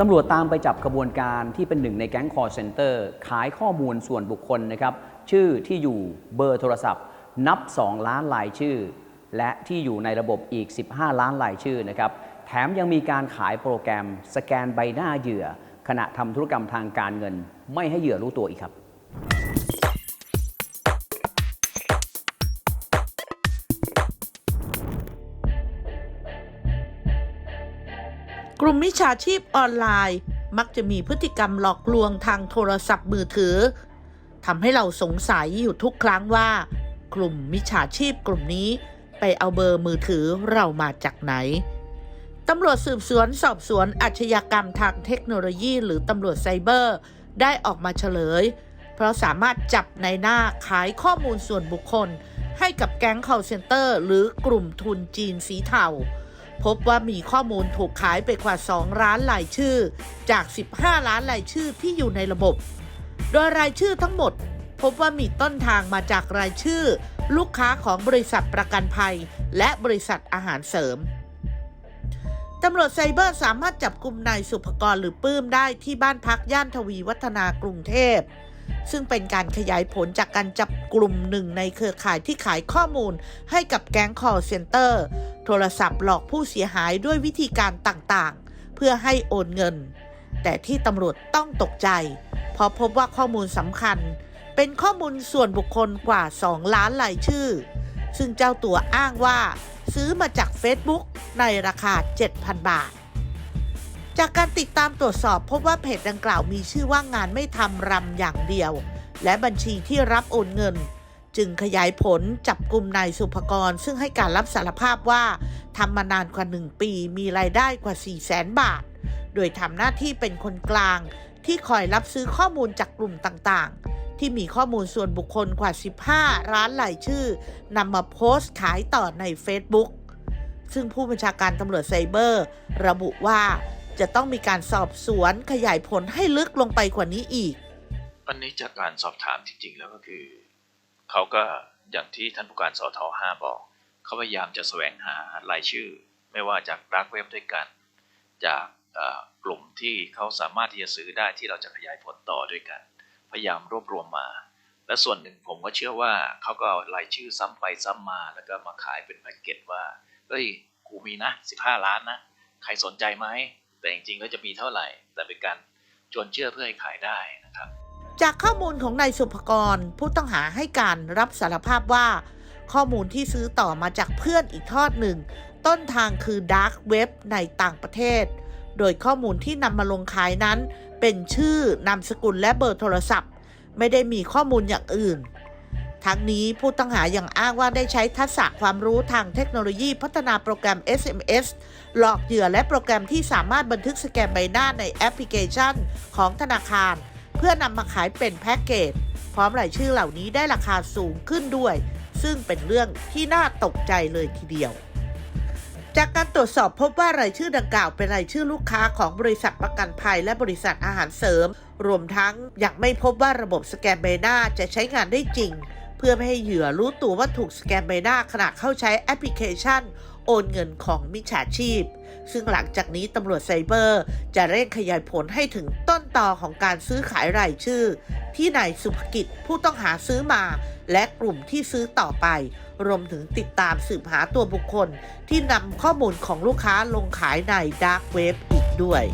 ตำรวจตามไปจับขบวนการที่เป็นหนึ่งในแก๊งคอร์เซนเตอร์ ขายข้อมูลส่วนบุคคลนะครับ ชื่อที่อยู่เบอร์โทรศัพท์ นับ 2 ล้านลายชื่อ และที่อยู่ในระบบอีก 15 ล้านลายชื่อนะครับ แถมยังมีการขายโปรแกรม สแกนใบหน้าเหยื่อ ขณะทำธุรกรรมทางการเงิน ไม่ให้เหยื่อรู้ตัวอีกครับ กลุ่มมิจฉาชีพออนไลน์ มักจะมีพฤติกรรมหลอกลวงทางโทรศัพท์มือถือทำให้เราสงสัยอยู่ทุกครั้งว่า กลุ่มมิจฉาชีพกลุ่มนี้ไปเอาเบอร์มือถือเรามาจากไหนตำรวจสืบสวนสอบสวนอาชญากรรมทางเทคโนโลยี หรือตำรวจไซเบอร์ ได้ออกมาเฉลย เพราะสามารถจับในหน้าขายข้อมูลส่วนบุคคล ให้กับแก๊ง call center หรือกลุ่มทุนจีนสีเทา พบว่ามีข้อมูลถูกขายไปกว่า 2 ล้านรายชื่อ จาก 15 ล้านรายชื่อที่อยู่ในระบบ โดยรายชื่อทั้งหมด พบว่ามีต้นทางมาจากรายชื่อ ลูกค้าของบริษัทประกันภัย และบริษัทอาหารเสริมตำรวจไซเบอร์สามารถจับกลุ่มนายสุภกรหรือปื้มได้ที่บ้านพักย่านทวีวัฒนากรุงเทพ ซึ่งเป็นการขยายผลจากการจับกลุ่มหนึ่งในเครือข่ายที่ขายข้อมูลให้กับแก๊ง call center โทรศัพท์หลอกผู้เสียหายด้วยวิธีการต่างๆ เพื่อให้โอนเงิน แต่ที่ตำรวจต้องตกใจ เพราะพบว่าข้อมูลสำคัญ เป็นข้อมูลส่วนบุคคลกว่า 2 ล้านรายชื่อ ซึ่งเจ้าตัวอ้างว่า ซื้อมาจาก Facebook ในราคา 7,000 บาท จากการติดตามตรวจสอบพบว่าเพจดังกล่าวมีชื่อว่างานไม่ทำรำอย่างเดียว และบัญชีที่รับโอนเงิน จึงขยายผลจับกลุ่มนายสุภกร ซึ่งให้การรับสารภาพว่าทำมานานกว่า1ปี มีรายได้กว่า 4 0 0แสนบาท โดยทำหน้าที่เป็นคนกลาง ที่คอยรับซื้อข้อมูลจากกลุ่มต่างๆ ที่มีข้อมูลส่วนบุคคลกว่า 15 ร้านรายชื่อนำมาโพสต์ขายต่อใน Facebook ซึ่งผู้บัญชาการตำรวจไซเบอร์ ระบุว่าจะต้องมีการสอบสวนขยายผลให้ลึกลงไปกว่านี้อีก อันนี้จากการสอบถามจริงๆแล้วก็คือ เขาก็อย่างที่ท่านผู้การสทห้าบอก เขาพยายามจะแสวงหารายชื่อ ไม่ว่าจากดักเว็บด้วยกัน จากกลุ่มที่เขาสามารถที่จะซื้อได้ที่เราจะขยายผลต่อด้วยกัน พยายามรวบรวมมา และส่วนหนึ่งผมก็เชื่อว่าเขาก็เอารายชื่อซ้ำไปซ้ำมาแล้วก็มาขายเป็นแพ็กเกจว่าเฮ้ยกูมีนะ 15 ล้านนะ ใครสนใจไหมแต่จริงๆก็จะมีเท่าไหร่ แต่เป็นการชวนเชื่อเพื่อให้ขายได้นะครับ จากข้อมูลของนายสุภกร ผู้ต้องหาให้การรับสารภาพว่า ข้อมูลที่ซื้อต่อมาจากเพื่อนอีกทอดหนึ่ง ต้นทางคือดาร์กเว็บในต่างประเทศ โดยข้อมูลที่นำมาลงขายนั้น เป็นชื่อนามสกุลและเบอร์โทรศัพท์ ไม่ได้มีข้อมูลอย่างอื่น ทั้งนี้ผู้ต้องหายังอ้างว่าได้ใช้ทักษะความรู้ทางเทคโนโลยีพัฒนาโปรแกรม SMS หลอกเหยื่อและโปรแกรมที่สามารถบันทึกสแกนใบหน้าในแอปพลิเคชันของธนาคาร เพื่อนำมาขายเป็นแพ็กเกจ พร้อมรายชื่อเหล่านี้ได้ราคาสูงขึ้นด้วย ซึ่งเป็นเรื่องที่น่าตกใจเลยทีเดียว จากการตรวจสอบพบว่ารายชื่อดังกล่าวเป็นรายชื่อลูกค้าของบริษัทประกันภัยและบริษัทอาหารเสริม รวมทั้งยังไม่พบว่าระบบสแกนใบหน้าจะใช้งานได้จริง เพื่อไม่ให้เหยื่อรู้ตัวว่าถูกสแกนใบหน้าขณะเข้าใช้แอปพลิเคชัน โอนเงินของมิจฉาชีพ ซึ่งหลังจากนี้ตำรวจไซเบอร์ จะเร่งขยายผลให้ถึงต้นตอของการซื้อขายรายชื่อ ที่นายสุภกิจผู้ต้องหาซื้อมา และกลุ่มที่ซื้อต่อไป รวมถึงติดตามสืบหาตัวบุคคล ที่นำข้อมูลของลูกค้าลงขายในดาร์กเว็บอีกด้วย